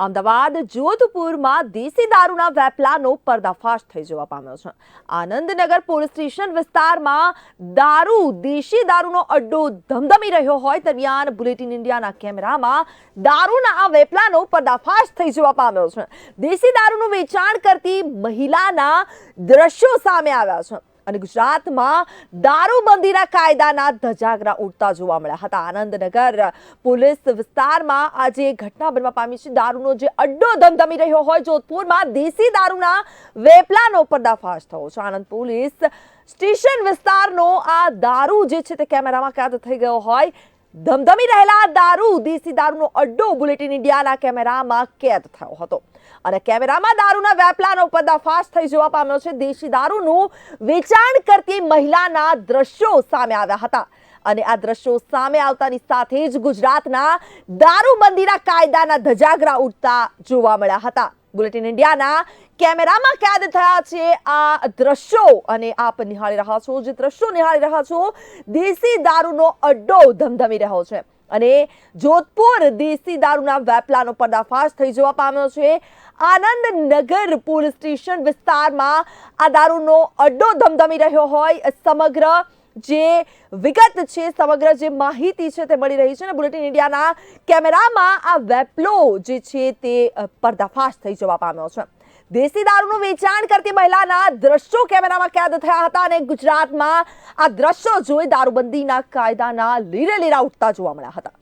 અમદાવાદ જોધપુરમાં દેશી દારૂના વેપલાનો પર્દાફાશ થઈ જવા પામ્યો છે. આનંદનગર પોલીસ સ્ટેશન વિસ્તારમાં દારૂ, દેશી દારૂનો અડ્ડો ધમધમી રહ્યો હોય દરમિયાન બુલેટિન ઇન્ડિયાના કેમેરામાં દારૂના વેપલાનો પર્દાફાશ થઈ જવા પામ્યો છે. દેશી દારૂનું વેચાણ કરતી મહિલાના દ્રશ્યો સામે આવ્યા છે. અને ગુજરાતમાં દારૂબંધીના કાયદાના ધજાગરા ઉડતા જોવા મળ્યા હતા. આનંદનગર પોલીસ વિસ્તારમાં આજે ઘટના બનવા પામી છે. દારૂનો જે અડ્ડો ધમધમી રહ્યો હોય, જોધપુરમાં દેશી દારૂના વેપલાનો પર્દાફાશ થયો છે. આનંદ પોલીસ સ્ટેશન વિસ્તારનો આ દારૂ જે છે તે કેમેરામાં કેદ થઈ ગયો હોય. ધમધમી રહેલા દારૂ, દેશી દારૂનો અડ્ડો બુલેટિન ઇન્ડિયાના કેમેરામાં કેદ થયો હતો. અને કેમેરામાં દારૂના વેપલાનો પર્દાફાશ થઈ જવા પામ્યો છે. દેશી દારૂનું વેચાણ કરતી મહિલાના દ્રશ્યો સામે આવ્યા હતા. અને આ દ્રશ્યો સામે આવતાની સાથે જ ગુજરાતના દારૂબંધીના કાયદાના ધજાગરા ઉઠતા જોવા મળ્યા હતા. બુલેટિન ઇન્ડિયાના કેમેરામાં કેદ થયા છે આ દ્રશ્યો. અને આપ નિહાળી રહ્યા છો, જે દ્રશ્યો નિહાળી રહ્યા છો, દેશી દારૂનો અડ્ડો ધમધમી રહ્યો છે. અને જોધપુર દેશી દારૂના વેપલાનો પર્દાફાશ થઈ જવા પામ્યો છે. આનંદનગર પોલીસ સ્ટેશન વિસ્તારમાં આ દારૂનો અડ્ડો ધમધમી રહ્યો હોય. સમગ્ર જે વિગત છે, સમગ્ર જે માહિતી છે તે મળી રહી છે અને બુલેટિન ઇન્ડિયાના કેમેરામાં આ વેપલો જે છે તે પર્દાફાશ થઈ જવા પામ્યો છે. દેશી દારૂનું વેચાણ કરતી મહિલાના દ્રશ્યો કેમેરામાં કેદ થયા હતા અને ગુજરાતમાં આ દ્રશ્યો જોઈ દારૂબંધીના કાયદાના લીરે લીરા ઉઠતા જોવા મળ્યા હતા.